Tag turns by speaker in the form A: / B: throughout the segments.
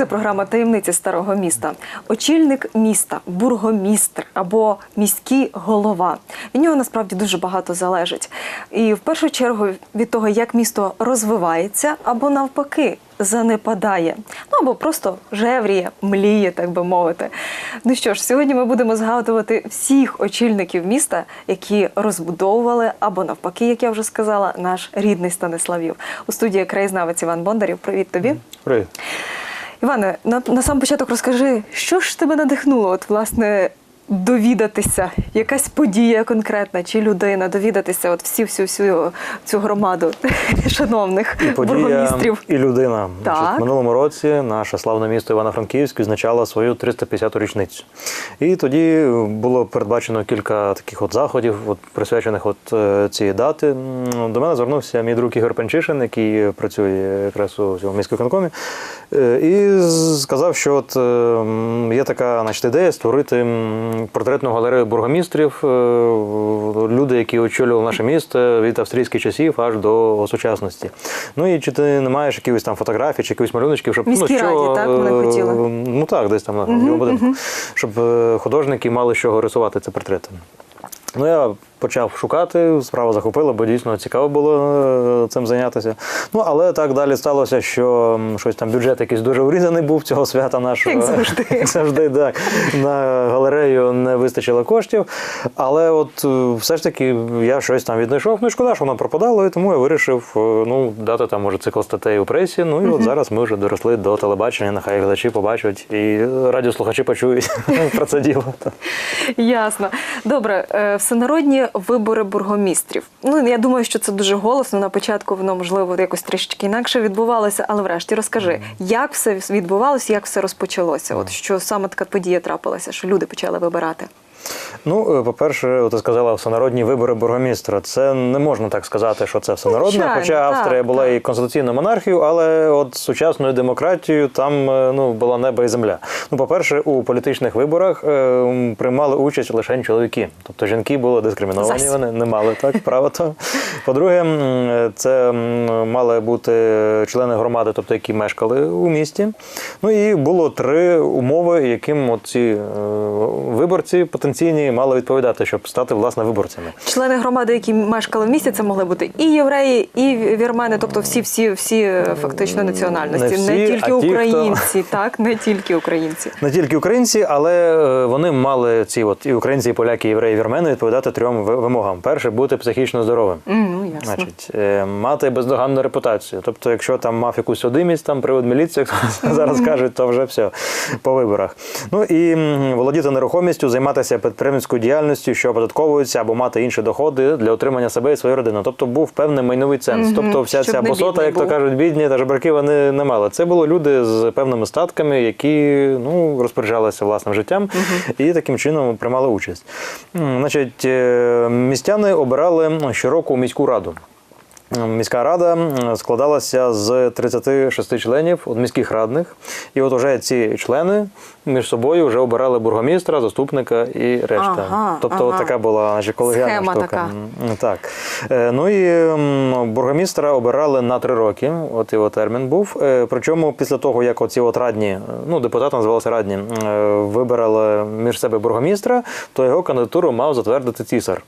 A: Це програма таємниці старого міста. Очільник міста, бургомістр або міський голова. Від нього насправді дуже багато залежить. І в першу чергу від того, як місто розвивається або навпаки занепадає, ну або просто жевріє, мліє, так би мовити. Ну що ж, сьогодні ми будемо згадувати всіх очільників міста, які розбудовували або навпаки, як я вже сказала, наш рідний Станиславів. У студії краєзнавець Іван Бондарів. Привіт тобі.
B: Привіт.
A: Іване, на, на сам початок розкажи, що ж тебе надихнуло, от, власне, довідатися, якась подія конкретна чи людина, довідатися, от всі всю всю цю громаду шановних
B: І подія,
A: бургомістрів.
B: і людина.
A: Так.
B: Значить, в минулому році наше славне місто Івано-Франківськ відзначало свою 350-ту річницю. І тоді було передбачено кілька таких от заходів, от, присвячених от е, цієї дати. До мене звернувся мій друг Ігор Панчишин, який працює якраз у цьому міськвиконкомі, е, і сказав, що от е, є така значить, ідея створити портретну галерею бургомістрів, е, люди, які очолювали наше місто від австрійських часів аж до сучасності. Ну і чи ти не маєш якихось там фотографій чи якихось малюночків, щоб
A: Міській
B: ну, що,
A: раді, так, вони
B: е,
A: хотіли?
B: Ну так, десь там на його будинку, щоб е, художники мали з чого рисувати ці портрети. Ну, я почав шукати, справа захопила, бо дійсно цікаво було е, цим зайнятися. Ну, але так далі сталося, що щось там бюджет якийсь дуже урізаний був цього свята нашого.
A: Як завжди.
B: Як завжди, так. На галерею не вистачило коштів. Але от е, все ж таки я щось там віднайшов. Ну і шкода, що воно пропадало, і тому я вирішив е, ну, дати там, може, цикл статей у пресі. Ну і от зараз ми вже доросли до телебачення, нехай глядачі побачать і радіослухачі почують про це діло.
A: Ясно. Добре, всенародні вибори бургомістрів. Ну я думаю, що це дуже голосно. На початку воно можливо якось трішечки інакше відбувалося, але врешті розкажи, як все відбувалося, як все розпочалося? От що саме така подія трапилася, що люди почали вибирати.
B: Ну, е, по-перше, ти сказала всенародні вибори бургомістра. Це не можна так сказати, що це всенародне.
A: Звичайно,
B: Хоча
A: так,
B: Австрія була
A: так.
B: і конституційною монархією, але от сучасною демократією там е, ну, була небо і земля. Ну, по-перше, у політичних виборах е, приймали участь лише чоловіки. Тобто жінки були дискриміновані,
A: Зась.
B: вони не мали так права. То. По-друге, це мали бути члени громади, тобто які мешкали у місті. Ну і було три умови, яким ці е, виборці потенційні мали відповідати, щоб стати власне виборцями.
A: Члени громади, які мешкали в місті, це могли бути і євреї, і вірмени, тобто всі, всі, всі е, фактично національності,
B: Не всі,
A: не
B: а
A: тільки
B: ті, хто-
A: українці, так не тільки українці.
B: Не тільки українці, але е, вони мали ці от і українці, і поляки, і євреї, і вірмени відповідати трьом вимогам: перше бути психічно здоровим.
A: Ну ясно.
B: Значить, е, мати бездоганну репутацію. Тобто, якщо там мав якусь судимість, там привод міліції, як зараз кажуть, то вже все по виборах. Ну і володіти нерухомістю, займатися підприємницькою діяльністю, що оподатковується, або мати інші доходи для утримання себе і своєї родини. Тобто був певний майновий ценз.
A: Мгм,
B: Тобто, вся
A: щоб
B: ця босота, як то кажуть, бідні та жебраки вони не мали. Це були люди з певними статками, які ну розпоряджалися власним життям і таким чином приймали участь. Значить, е, містяни обирали щороку міську раду. Міська рада складалася з 36 членів от міських радних, і от уже ці члени між собою вже обирали бургомістра, заступника і решта.
A: Ага,
B: тобто,
A: ага.
B: така була значить, колегіальна
A: Схема
B: штука.
A: така.
B: Так. Е, Ну і бургомістра обирали на три роки. От його термін був. Е, Причому після того, як оці от радні, ну депутати називалися радні, е, вибирали між себе бургомістра, то його кандидатуру мав затвердити цісар.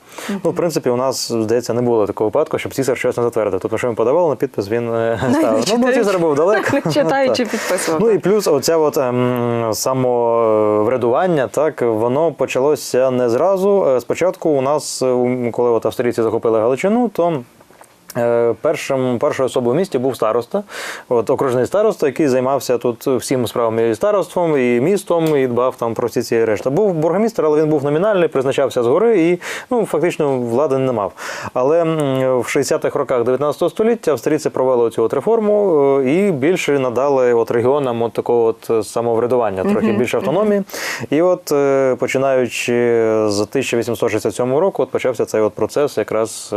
B: Ну, в принципі, у нас здається не було такого випадку, щоб цісар щось не затвердив. Тобто, що він подавав на підпис, він е, ставив. Ну, бо цісар був далеко.
A: Читаючи, підписував.
B: Ну і плюс оця от ем, самоврядування, так воно почалося не зразу. Е, Спочатку у нас, е, коли от австрійці захопили Галичину, то е, Першим, першою особою в місті був староста, от окружний староста, який займався тут всім справами і староством, і містом, і дбав там про всі ці решта. Був бургомістр, але він був номінальний, призначався згори і ну, фактично влади не мав. Але в 60-х роках 19 століття австрійці провели цю от реформу е, і більше надали от регіонам от такого от самоврядування, трохи більше автономії. І от е, починаючи з 1867 року, от почався цей от процес, якраз е,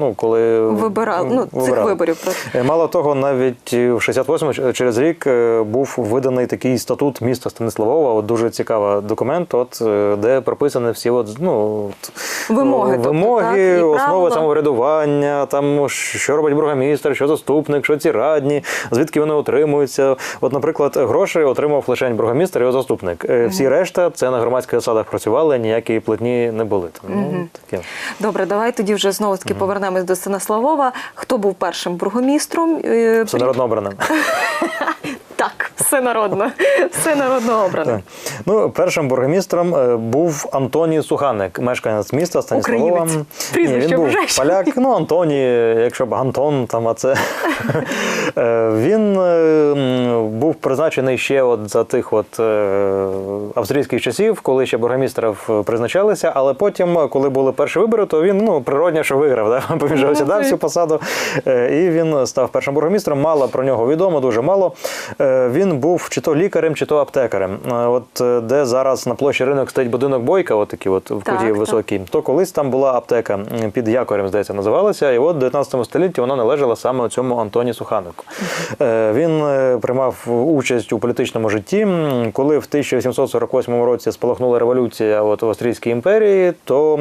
B: ну, коли
A: Вибирали ну, цих
B: вибирали.
A: виборів. про-
B: Е, Мало того, навіть в 68-му через рік е, був виданий такий статут міста Станиславова. От дуже цікавий документ, от е, де прописані всі от, ну, от,
A: Вимоги,
B: е,
A: тобто, так,
B: основи самоврядування, там що робить бургомістр, що заступник, що ці радні, звідки вони отримуються. От, наприклад, гроші отримав лише бургомістр і його заступник. Всі решта це на громадських засадах працювали, ніякі платні не були. Там, ну, таке.
A: Добре, давай тоді вже знову таки повернемось до Станиславова. Хто був першим бургомістром? Всенародно
B: Все обраним.
A: Так, все народно, все народно обрано.
B: Так. Ну, першим бургомістром е, був Антоній Суханик, мешканець міста Станіслава.
A: Українець.
B: Ні,
A: Прізвище
B: він був поляк. Ну, Антоній, якщо б Антон, там, а це. Е, Він е, м, був призначений ще от за тих от е, австрійських часів, коли ще бургомістрів е, призначалися, але потім, е, коли були перші вибори, то він ну, природньо, що виграв. Да? Бо
A: Ну,
B: цю посаду. Е, І він став першим бургомістром. Мало про нього відомо, дуже мало. Е, Він був чи то лікарем, чи то аптекарем. Е, От е, де зараз на площі ринок стоїть будинок Бойка, от такий от в куті
A: так.
B: високий, то колись там була аптека під якорем, здається, називалася. І от в 19 столітті вона належала саме цьому Антоні Суханику. Е, Він приймав участь у політичному житті. Коли в 1848 році спалахнула революція от в Австрійській імперії, то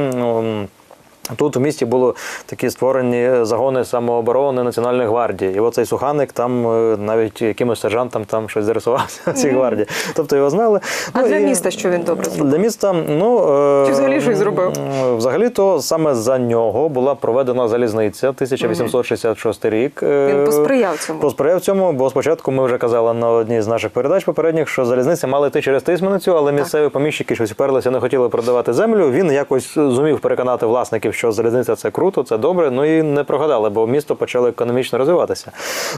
B: Тут у місті були такі створені загони самооборони Національної гвардії. І оцей суханик там е, навіть якимось сержантам там щось зарисувався в цій гвардії. Тобто його знали.
A: А
B: Ну,
A: для
B: і-
A: міста що він добре зробив?
B: Для міста, ну е,
A: Чи взагалі щось зробив?
B: Взагалі-то саме за нього була проведена залізниця 1866 рік. Е,
A: Він посприяв цьому.
B: Посприяв цьому, бо спочатку ми вже казали на одній з наших передач попередніх, що залізниця мала йти через Тисменицю, але місцеві поміщики щось вперлися, не хотіли продавати землю. Він якось зумів переконати власників, що залізниця це круто, це добре. Ну і не прогадали, бо місто почало економічно розвиватися.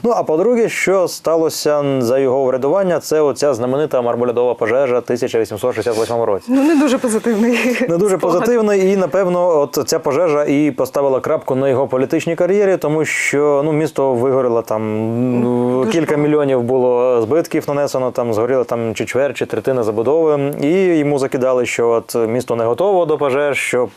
B: Ну а по-друге, що сталося за його врядування, це оця знаменита мармолядова пожежа 1868 році.
A: Ну не дуже позитивний.
B: Не дуже
A: спогад.
B: позитивний, і напевно, от ця пожежа і поставила крапку на його політичній кар'єрі, тому що ну місто вигоріло там ну,
A: дуже
B: кілька мільйонів було збитків нанесено. Там згоріла там чи чверть, чи третина забудови, і йому закидали, що от місто не готово до пожеж, що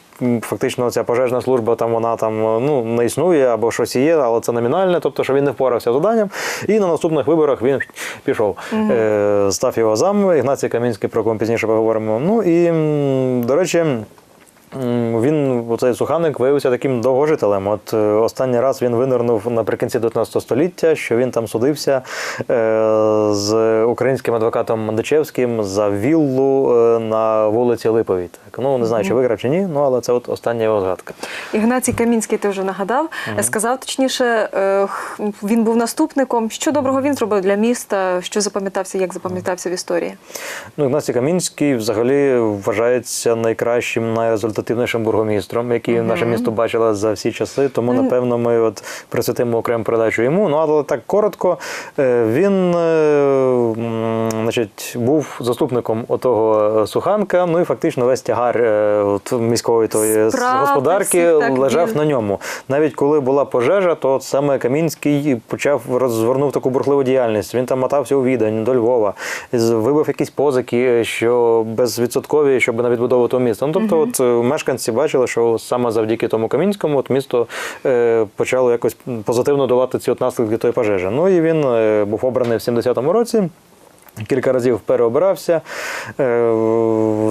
B: фактично ця пожежна служба там вона там ну не існує або щось є, але це номінальне, тобто що він не впорався з заданням. І на наступних виборах він пішов. Е, став його зам Ігнацій Камінський, про кого ми пізніше поговоримо. Ну і до речі. Він, оцей суханик, виявився таким довгожителем. От е, останній раз він винирнув наприкінці 19 століття, що він там судився е, з українським адвокатом Мандичевським за віллу е, на вулиці Липовій. Так. Ну, не знаю, чи виграв, чи ні, ну але це от остання його згадка.
A: Ігнатій Камінський, ти вже нагадав, сказав точніше, він був наступником. Що доброго він зробив для міста? Що запам'ятався, як запам'ятався в історії?
B: Ну, Ігнатій Камінський взагалі вважається найкращим, найрезультативнішим бургомістром, який наше місто бачило за всі часи. Тому, напевно, ми от присвятимо окрему передачу йому. Ну, але так коротко, е, він е, значить, був заступником отого Суханка. Ну і фактично весь тягар е, от міської тої
A: Справ
B: господарки лежав на ньому. Навіть коли була пожежа, то от саме Камінський почав розгорнув таку бурхливу діяльність. Він там мотався у Відень до Львова, вибив якісь позики, що безвідсоткові, щоб на відбудову того міста. Ну тобто, от е, мешканці бачили, що саме завдяки тому Камінському от місто е, почало якось позитивно долати ці от наслідки тої пожежі. Ну і він е, був обраний в 70-му році. Кілька разів переобирався. Е,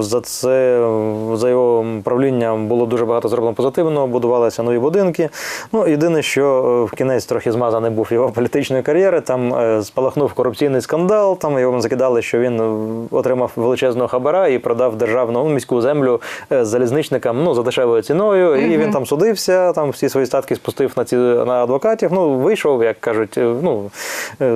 B: За це за його правлінням було дуже багато зроблено позитивного, будувалися нові будинки. Ну, єдине, що е, в кінець трохи змазаний був його політичної кар'єри. Там е, спалахнув корупційний скандал. Там його закидали, що він отримав величезного хабара і продав державну ну, міську землю залізничникам ну, за дешевою ціною. І він там судився, там всі свої статки спустив на ці на адвокатів. Ну, вийшов, як кажуть, ну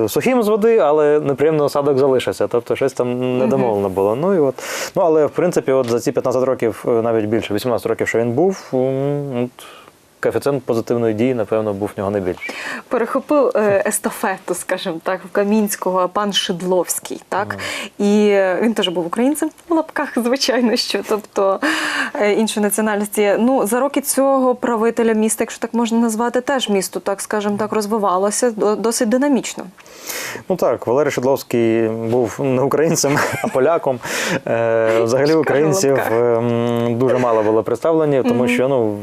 B: сухим з води, але неприємний осадок залишився. Тобто щось там недомовлено було. Ну і от ну але в принципі, от за ці 15 років, е, навіть більше, 18 років, що він був, от, коефіцієнт позитивної дії, напевно, був в нього найбільший.
A: Перехопив е, естафету, скажімо так, в Камінського пан Шидловський, так? І він теж був українцем в лапках, звичайно, що, тобто е, іншої національності. Ну, за роки цього правителя міста, якщо так можна назвати, теж місто, так скажімо так, розвивалося досить динамічно.
B: Ну так, Валерій Шедловський був не українцем, а поляком. Е, Взагалі українців ем, дуже мало було представлені, тому що ну,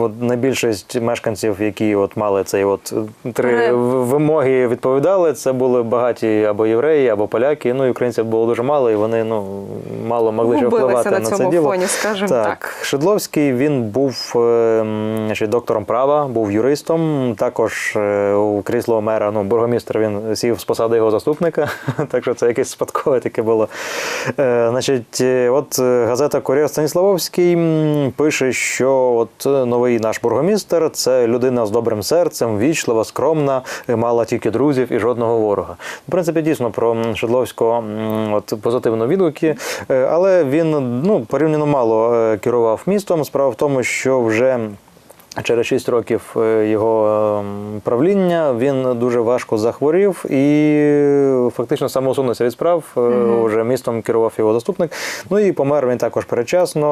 B: от найбільшість мешканців, які от мали цей от три вимоги відповідали, це були багаті або євреї, або поляки. Ну і українців було дуже мало, і вони ну мало могли ще впливати
A: на
B: на, це діло.
A: фоні, скажімо так.
B: Шедловський він був е, м, доктором права, був юристом. Також е, у крісло мера, ну бургомістр він сів з посади його заступника. так що це якесь спадкове таке було. Е, значить, е, от е, газета Кур'єр Станіславовський пише, що от е, новий наш бургомістер це людина з добрим серцем, вічлива, скромна, мала тільки друзів і жодного ворога. В принципі, дійсно про Шедловського от позитивно відгуки, Е, але він ну порівняно мало е, керував містом. Справа в тому, що вже. Через 6 років е, його ем, правління він дуже важко захворів і фактично самоусунувся від справ. Е, Уже містом керував його заступник. Ну і помер він також передчасно.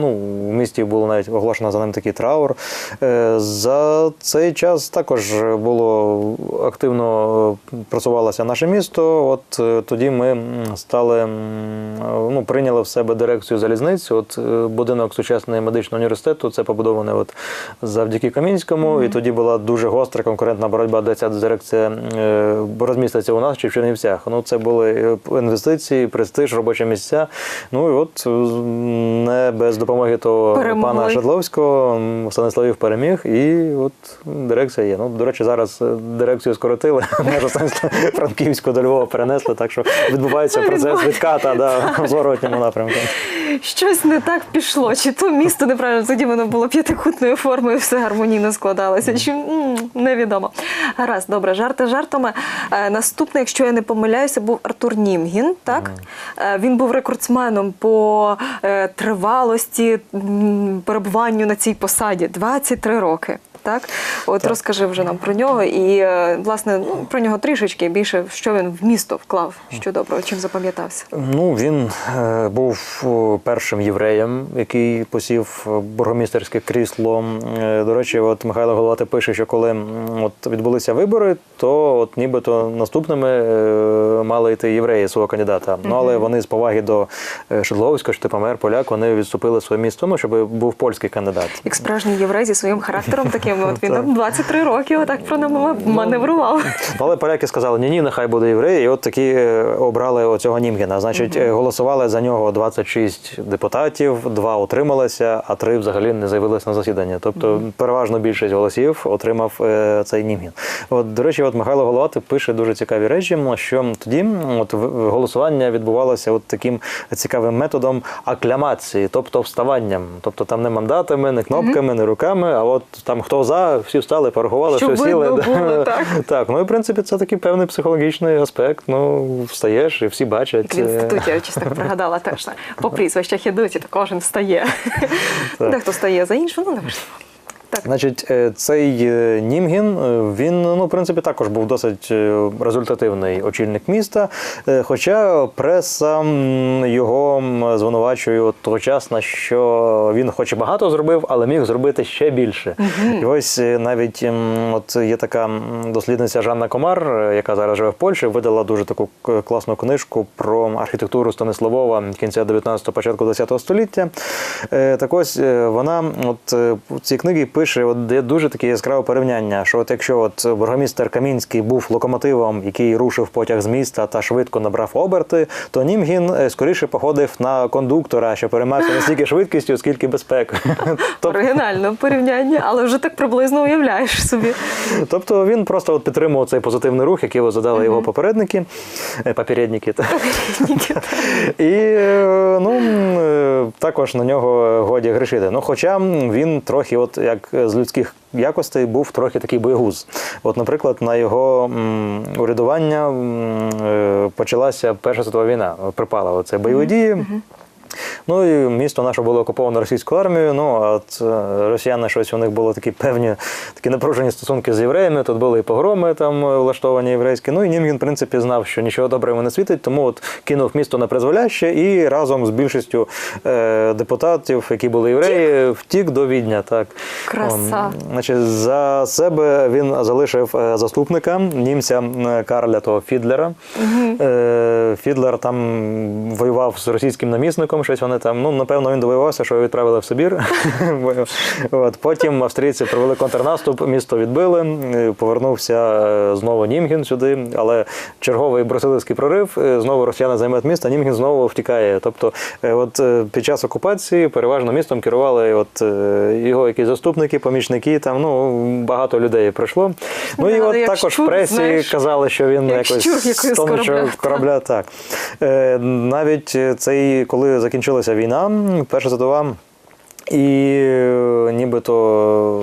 B: Ну, в місті було навіть оголошено за ним такий траур. Е, За цей час також було активно просувалося наше місто. От тоді ми стали ну, прийняли в себе дирекцію залізниць. От будинок сучасного медичного університету, це побудований от завдяки Камінському. І тоді була дуже гостра конкурентна боротьба, де ця дирекція е, розміститься у нас чи в Чернівцях. Ну, це були е, інвестиції, престиж, робочі місця. Ну і от не без допомоги того
A: Перемогли.
B: пана Шедловського Станиславів переміг, і от дирекція є. Ну, до речі, зараз е, дирекцію скоротили, Станісла- Франківську до Львова перенесли, так що відбувається процес відката да, в зворотньому напрямку.
A: Щось не так пішло, чи то місто неправильно тоді воно було п'ятикутною формою, все гармонійно складалося, чи невідомо. Гаразд, добре, жарти жартами. Е, Наступний, якщо я не помиляюся, був Артур Німгін. Так Е, він був рекордсменом по е, тривалості перебуванню на цій посаді 23 роки. Так, от
B: Так.
A: розкажи вже нам про нього і е, власне ну про нього трішечки більше, що він в місто вклав, що доброго, чим запам'ятався.
B: Ну, він е, був першим євреєм, який посів е, бургомістерське крісло. Е, До речі, от Михайло Головати пише, що коли от відбулися вибори, то от нібито наступними е, мали йти євреї свого кандидата. Ну але вони з поваги до е, Шедловського, що типу мер поляк, вони відступили своє місце, ну, щоб був польський кандидат.
A: Як справжній єврей зі своїм характером таким, от він
B: Так.
A: там 23 роки отак маневрував.
B: Ну, Але поляки сказали, ні, ні, нехай буде єврей, і от такі е, обрали оцього Німгена. Значить, е, голосували за нього 26 депутатів, два утрималися, а три взагалі не з'явилися на засідання. Тобто переважно більшість голосів отримав е, цей Німген. От, до речі, от Михайло Головати пише дуже цікаві речі, що тоді от голосування відбувалося от таким цікавим методом акламації, тобто вставанням. Тобто там не мандатами, не кнопками, не руками, а от там хто за, всі встали, порахували,
A: Щоб
B: що сіли.
A: було, так.
B: Так, ну і в принципі це такий певний психологічний аспект. Ну, встаєш і всі бачать.
A: І в
B: е,
A: інституті, я чисто так пригадала теж. По прізвищах ідуть, і кожен встає.
B: Так.
A: Дехто стає за іншого, ну не важливо. Так.
B: Значить, е, цей е, Німгін, е, він, ну, в принципі, також був досить результативний очільник міста. Хоча преса його звинувачує от тогочасно, що він хоч і багато зробив, але міг зробити ще більше. І ось навіть от є така дослідниця Жанна Комар, яка зараз живе в Польщі, видала дуже таку класну книжку про архітектуру Станиславова кінця 19-го, початку 20-го століття. Так ось вона от е, в цій книгі пише, от є дуже таке яскраве порівняння, що от якщо от бургомістер Камінський був локомотивом, який рушив потяг з міста та швидко набрав оберти, то Німгін е, скоріше походив на кондуктора, що переймався не стільки швидкістю, скільки безпекою.
A: Оригінально порівняння, але вже так приблизно уявляєш собі.
B: Тобто він просто от підтримував цей позитивний рух, який задали його попередники, е, попередники. І е, ну, також на нього годі грішити. Ну, хоча він трохи, от як з людських якостей, був трохи такий боєгуз. От, наприклад, на його м, урядування м, е, почалася Перша світова війна, припала оце бойові дії. Ну і місто наше було окуповано російською армією. Ну а от е, росіяни щось у них були такі певні такі напружені стосунки з євреями. Тут були і погроми там е, влаштовані єврейські. Ну і Німгін, в принципі, знав, що нічого доброго не світить, тому от кинув місто на призволяще і разом з більшістю е, депутатів, які були євреї, втік до Відня. Так
A: Краса.
B: Ом, Значить, за себе він залишив е, заступника німця Карля того Фідлера. Е, Фідлер там воював з російським намісником, щось вони росіяни там, ну напевно, він довоювався, що його відправили в Сибір. От потім австрійці провели контрнаступ, місто відбили. е, Повернувся е, знову Німген сюди, але черговий брусилівський прорив. е, Знову росіяни займають місто, а Німген знову втікає. Тобто, от під час окупації переважно містом керували от його якісь заступники, помічники. Там ну багато людей пройшло. Ну і от
A: як
B: також в пресі казали, що він
A: як
B: якось
A: з корабля.
B: корабля. Так навіть цей, коли закінчилася війна, Перша світова. І е, нібито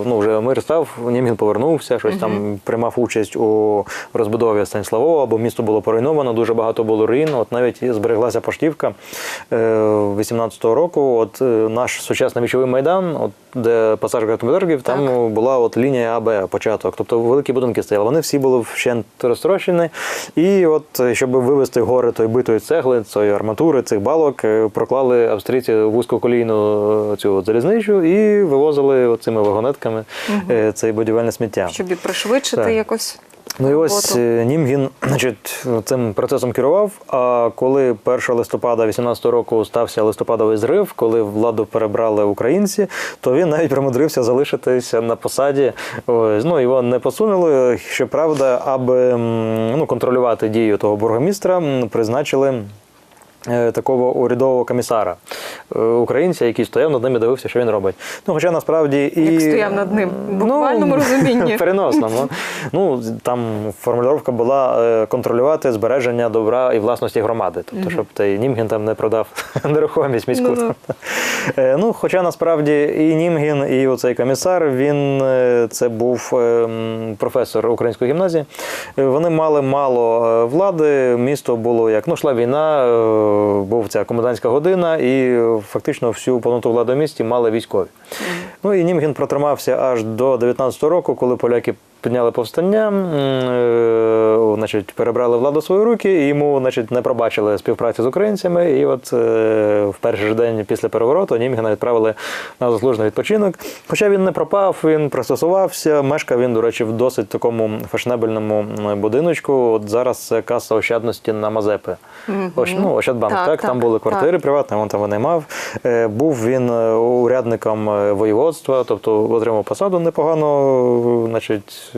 B: ну, вже мир став, Німген повернувся, щось там приймав участь у розбудові Станіславова, бо місто було поруйновано, дуже багато було руїн. От навіть збереглася поштівка е, 18-го року. От е, наш сучасний вічовий майдан, от де пасаж Гатмедергів, там була от лінія АБ початок. Тобто великі будинки стояли. Вони всі були вщент розтрощені. І от е, щоб вивезти гори той битої цегли, цієї арматури, цих балок, е, проклали австрійці вузькоколійну е, цю залізничу і вивозили цими вагонетками е, цей будівельне сміття.
A: Щоб і пришвидшити
B: Так.
A: якось.
B: Ну і ось е, Німгін значить, цим процесом керував. А коли 1 листопада 18 року стався листопадовий зрив, коли владу перебрали українці, то він навіть примудрився залишитися на посаді. Ось, ну його не посунули. Щоправда, аби ну, контролювати дію того бургомістра, призначили. Е, Такого урядового комісара е, українця, який стояв над ним і дивився, що він робить. Ну, хоча насправді і
A: Як стояв над ним, в буквальному розумінні.
B: переносному. Ну там формулювання була е, контролювати збереження добра і власності громади. Тобто, щоб той Німген там не продав нерухомість міську.
A: Ну-ну.
B: Е, Ну, хоча насправді і Німген, і оцей комісар, він це був професор української гімназії. Вони мали мало влади. Місто було як ну, йшла війна, був ця комендантська година, і фактично всю повноту влади в місті мали військові. Ну і Німгін протримався аж до 19-го року, коли поляки підняли повстання, е, значить, перебрали владу в свої руки, і йому значить, не пробачили співпраці з українцями. І от е, в перший же день після перевороту Німгена відправили на заслужений відпочинок. Хоча він не пропав, він пристосувався. Мешкав він, до речі, в досить такому фешнебельному будиночку. От зараз це каса ощадності на Мазепи. Ощ, ну, Ощадбанк,
A: Так,
B: так,
A: так,
B: там були квартири
A: так.
B: приватні, він там винаймав. Е, Був він урядником воєводства, тобто отримав посаду непогано, значить,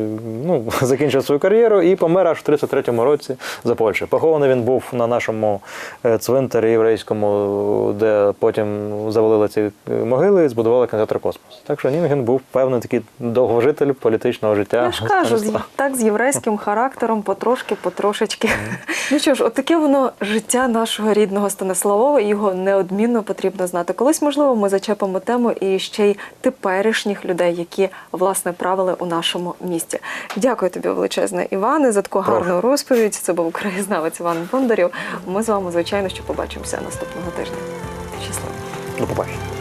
B: ну, закінчив свою кар'єру і помер аж в 33-му році за Польщею. Похований він був на нашому е, цвинтарі єврейському, де потім завалили ці е, могили і збудували кінотеатр Космос. Так що Німген був певний такий довгожитель політичного життя.
A: Я ж кажу, з- так з єврейським характером, потрошки, потрошечки. Ну що ж, от таке воно життя нашого рідного Станиславова, і його неодмінно потрібно знати. Колись, можливо, ми зачепимо тему і ще й теперішніх людей, які власне правили у нашому місті. Дякую тобі, величезне, Іване, за таку
B: Прошу.
A: гарну розповідь. Це був краєзнавець Іван Бондарів. Ми з вами, звичайно, що побачимося наступного тижня. Щасливо.
B: До побачення.